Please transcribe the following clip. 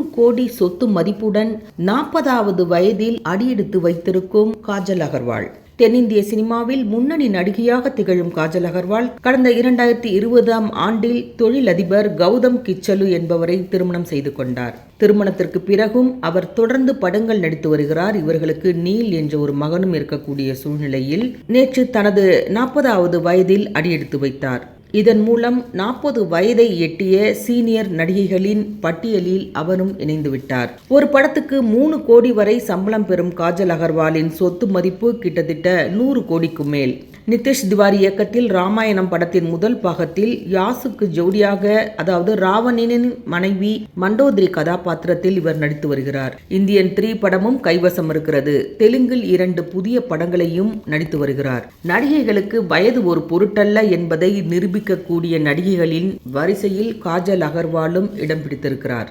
நூறு கோடி சொத்து மதிப்புடன் நாற்பதாவது வயதில் அடியெடுத்து வைத்திருக்கும் காஜல் அகர்வால். தென்னிந்திய சினிமாவில் முன்னணி நடிகையாக திகழும் காஜல் அகர்வால் கடந்த இரண்டாயிரத்தி இருபதாம் ஆண்டில் தொழிலதிபர் கௌதம் கிச்சலு என்பவரை திருமணம் செய்து கொண்டார். திருமணத்திற்கு பிறகும் அவர் தொடர்ந்து படங்கள் நடித்து வருகிறார். இவர்களுக்கு நீல் என்ற ஒரு மகனும் இருக்கக்கூடிய சூழ்நிலையில் நேற்று தனது நாற்பதாவது வயதில் அடியெடுத்து வைத்தார். இதன் மூலம் நாற்பது வயதை எட்டிய சீனியர் நடிகைகளின் பட்டியலில் அவரும் இணைந்துவிட்டார். ஒரு படத்துக்கு மூணு கோடி வரை சம்பளம் பெறும் காஜல் அகர்வாலின் சொத்து மதிப்பு கிட்டத்தட்ட நூறு கோடிக்கு மேல். நிதிஷ் திவாரி இயக்கத்தில் ராமாயணம் படத்தின் முதல் பாகத்தில் யாசுக்கு ஜோடியாக அதாவது ராவணனின் மனைவி மண்டோதிரி கதாபாத்திரத்தில் இவர் நடித்து வருகிறார். இந்தியன் த்ரீ படமும் கைவசம் இருக்கிறது. தெலுங்கில் இரண்டு புதிய படங்களையும் நடித்து வருகிறார். நடிகைகளுக்கு வயது ஒரு பொருட்டல்ல என்பதை நிரூபிக்கக்கூடிய நடிகைகளின் வரிசையில் காஜல் அகர்வாலும் இடம் பிடித்திருக்கிறார்.